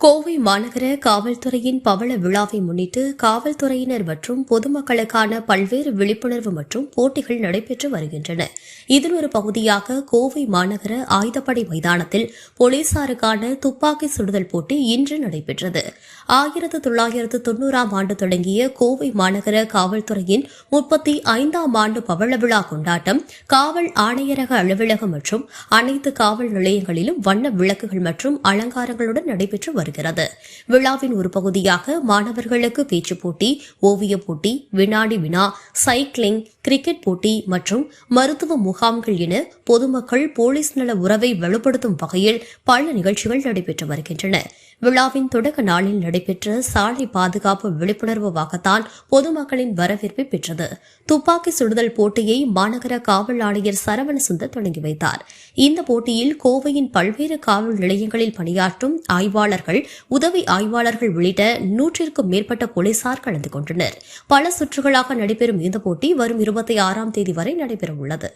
கோவை மாநகர காவல்துறையின் பவள விழாவை முன்னிட்டு காவல்துறையினர் மற்றும் பொதுமக்களுக்கான பல்வேறு விழிப்புணர்வு மற்றும் போட்டிகள் நடைபெற்று வருகின்றன. இதன் ஒரு பகுதியாக கோவை மாநகர ஆயுதப்படை மைதானத்தில் போலீசாருக்கான துப்பாக்கி சுடுதல் போட்டி இன்று நடைபெற்றது. ஆயிரத்து தொள்ளாயிரத்து தொன்னூறாம் ஆண்டு தொடங்கிய கோவை மாநகர காவல்துறையின் முப்பத்தி ஐந்தாம் ஆண்டு பவள விழா கொண்டாட்டம் காவல் ஆணையரக அலுவலகம் மற்றும் அனைத்து காவல் நிலையங்களிலும் வண்ண விளக்குகள் மற்றும் அலங்காரங்களுடன் நடைபெற்று வருகிறது. விழாவின் ஒரு பகுதியாக மாணவர்களுக்கு பேச்சுப் போட்டி ஓவியப் போட்டி வினாடி வினா சைக்கிளிங் கிரிக்கெட் போட்டி மற்றும் மருத்துவ முகாம்கள் என பொதுமக்கள் போலீஸ் நல உறவை வலுப்படுத்தும் வகையில் பல நிகழ்ச்சிகள் நடைபெற்று வருகின்றன. விழாவின் தொடக்க நாளில் நடைபெற்ற சாலை பாதுகாப்பு விழிப்புணர்வு வாக்கத்தான் பொதுமக்களின் வரவேற்பை பெற்றது. துப்பாக்கி சுடுதல் போட்டியை மாநகர காவல் ஆணையர் சரவண சுந்தர் தொடங்கி வைத்தார். இந்த போட்டியில் கோவையின் பல்வேறு காவல் நிலையங்களில் பணியாற்றும் ஆய்வாளர்கள் உதவி ஆய்வாளர்கள் உள்ளிட்ட நூற்றிற்கும் மேற்பட்ட போலீசார் கலந்து கொண்டனர். பல சுற்றுகளாக நடைபெறும் இந்த போட்டி வரும் இருபத்தி ஆறாம் தேதி வரை நடைபெறவுள்ளது.